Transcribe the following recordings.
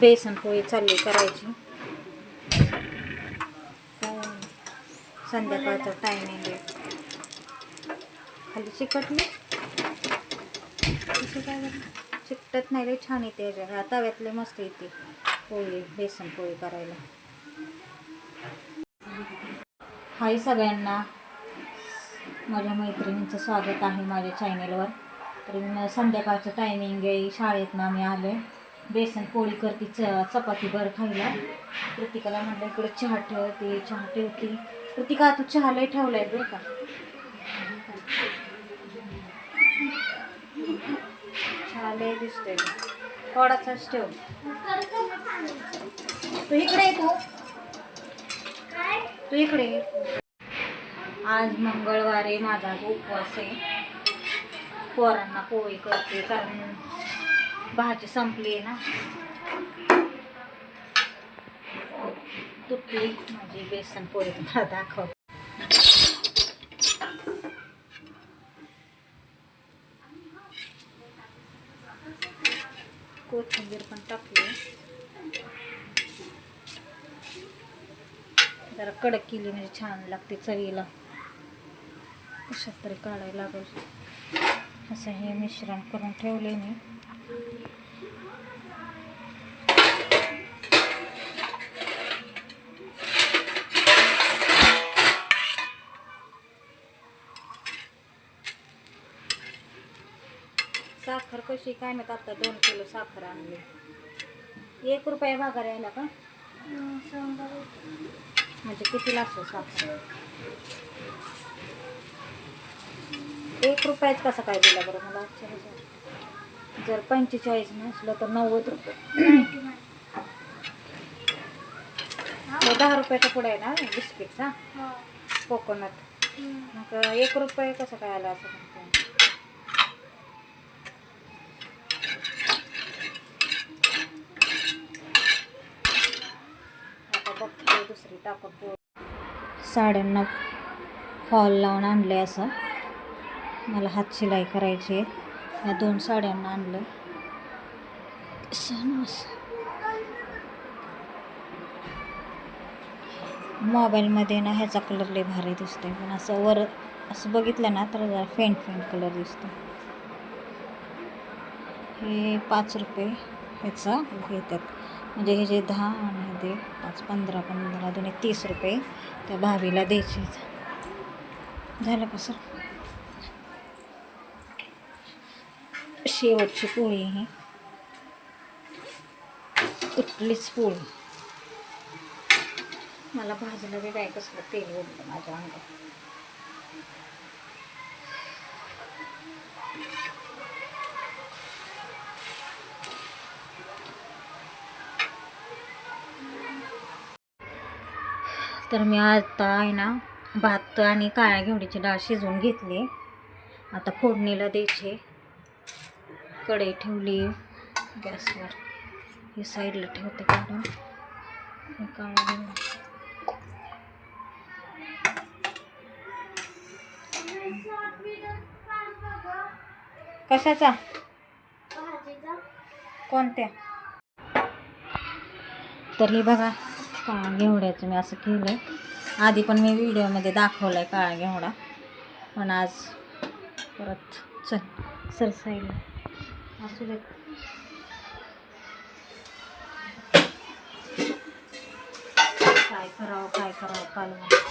बेसन पोळी चालली करायची. संध्याकाळचा संध्याकाळचं टायमिंग आहे. खाली चिकटली कशी काय चिकटत नाही लई छान येते ह्या तव्यातले मस्त येते पोळी बेसन पोळी करायला. हाय सगळ्यांना. माझ्या मैत्रिणींचं स्वागत आहे माझ्या चॅनेलवर तर संध्याकाळचं टायमिंग आहे. शाळेतनं आम्ही आलो आहे बेसन पोळी करते च चपाती बरं खायला. कृतिकाला म्हटलं इकडे चहा ठेवते चहा ठेवते कृतिका तू चहा लय ठेवला आहे बरं का? चहा लय दिसतोय. थोडासाच ठेव. तू इकडे तू. तू इकडे ये. आज आहे माझा उपवास आहे. पोरांना पोळी करते कारण भाजी संपली आहे ना. तुटली माझी बेसन पोळी तुम्हाला दाखव. कोथिंबीर पण टाकली. जरा कडक केली म्हणजे छान लागते चवीला. कशात तरी काढायला लागेल असं हे मिश्रण करून ठेवले मी. साखर कशी काय माहीत आता दोन किलो साखर आणली. एक रुपया भागार यायला का? म्हणजे कितीला असतो साखर? एक रुपयाच कसा काय दिला बरं मला झालं. जर पंचेचाळीस नसलं तर नव्वद रुपये. हे दहा रुपयाचा पुढे आहे ना बिस्किटचा? कोकोनट. मग एक रुपये कसं काय आला असं म्हणते? आता दुसरी टाकून साड्यांना फॉल लावून आणले असं. मला हात शिलाई करायची आहे या दोन साड्यांना आणलं सण मोबाईलमध्ये ना ह्याचा कलर लय भारी दिसतोय. पण असं वर असं बघितलं ना तर जरा फेंट फेंट कलर दिसतो हे पाच रुपये ह्याचा घेतात. म्हणजे हे जे दहा आणि ते पाच पंधरा पंधरा दोन्ही तीस रुपये त्या भावीला द्यायचे झालं का सर? शेवटची पोळी ही. कुठलीच पोळी. मला भाजलं बी काय कसलं तेल उडलं माझ्या अंगात. तर मी आता आहे ना भात आणि काळ्या घेवडीची डाळ शिजवून घेतली. आता फोडणीला द्यायचे. कढई ठेवली. गॅसवर. हे साईडला ठेवते काढून. काळ्या कशाचा? कोणत्या? तर हे बघा. काळा घेवड्याचं मी असं केलं आहे आधी पण मी व्हिडिओमध्ये दाखवला आहे काळा घेवडा. पण आज परत चल सर साईडला असू दे. काय करावं काय करावं कालवण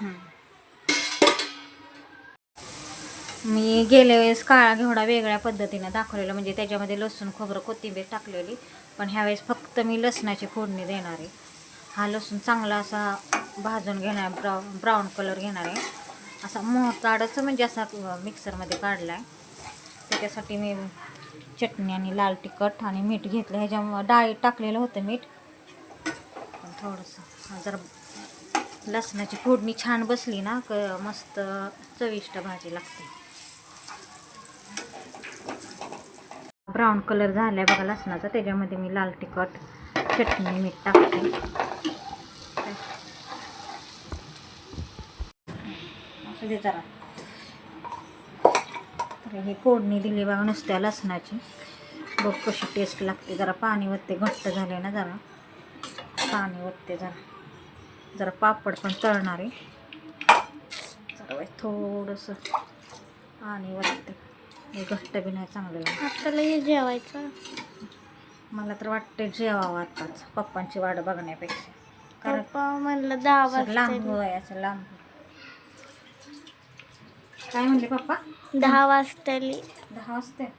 Hmm. मी गेल्या वेळेस काळा घेवडा वेगळ्या पद्धतीनं दाखवलेला म्हणजे त्याच्यामध्ये लसूण खोबरं कोथिंबीर टाकलेली. पण ह्यावेळेस फक्त मी लसणाची फोडणी देणार आहे. हा लसूण चांगला असा भाजून घेणार ब्रा ब्राऊन कलर घेणार आहे. असा मोहताडच म्हणजे असा मिक्सरमध्ये काढला आहे त्याच्यासाठी मी चटणी आणि लाल तिखट आणि मीठ घेतलं. ह्याच्यामुळं डाळीत टाकलेलं होतं मीठ. पण थोडंसं जर लसणाची फोडणी छान बसली ना क मस्त चविष्ट भाजी लागते. ब्राऊन कलर झाला आहे बघा लसणाचा त्याच्यामध्ये मी लाल तिखट चटणी मीठ टाकते. दे जरा. तर हे फोडणी दिली बघा नुसत्या लसणाची. बघ कशी टेस्ट लागते. जरा पाणी वरते घट्ट झाले ना जरा. पाणी वरते जरा. जरा पापड पण तळणार आहे. जरा थोडंसं पाणी वरते. हे घट्ट बी नाही चांगलं. आपल्याला हे जेवायचं. मला तर वाटते जेवावं आताच पप्पांची वाट बघण्यापेक्षा. कारण पप्पा म्हणलं दहा असं लांब वाजता असं लांब. काय म्हणले पप्पा? दहा वाजता दहा वाजते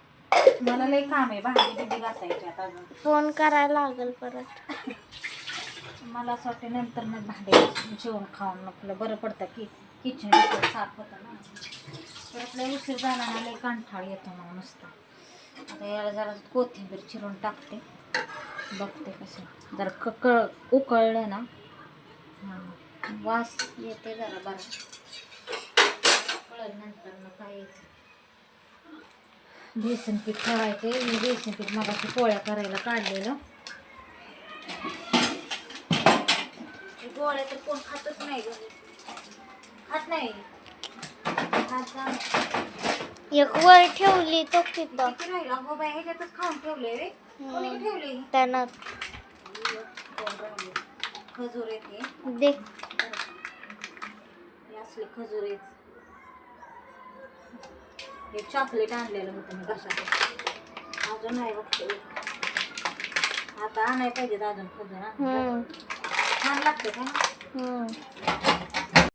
मला लई काम आहे भांडी बिंडी घासायची आता अजून. फोन करायला लागेल परत. मला असं वाटतं नंतर मग भांडे जेवण खाऊन आपलं बरं पडतं की किचन साफ होतं ना. तर आपल्या उशीर झाला ना कंठाळ येतो मग नुसतं. आता याला जरा कोथिंबीर चिरून टाकते. बघते कसं. जरा क कळ उकळलं ना. हां. वास येते जरा बरं. कळलं नंतर मग काय? बेसन पीठ ठेवायचे मी बेसन पीठ मगाशी पोळ्या करायला काढलेलं. गोळ्या तर कोण खातच नाही नाही खात नाही. एक वर ठेवली तो तिथं. किती राहिला? गो बाई ह्याच्यातच खाऊन ठेवले रे. कोणी ठेवले? त्यानं दोन राहिले. खजूर येते दे. हे असले खजूर आहेत. हे चॉकलेट आणलेलं होतं मी कशात अजून आहे बघते आता आणायला पाहिजेत अजून खजूर. हा. हम्म. छान लागते का? हम्म.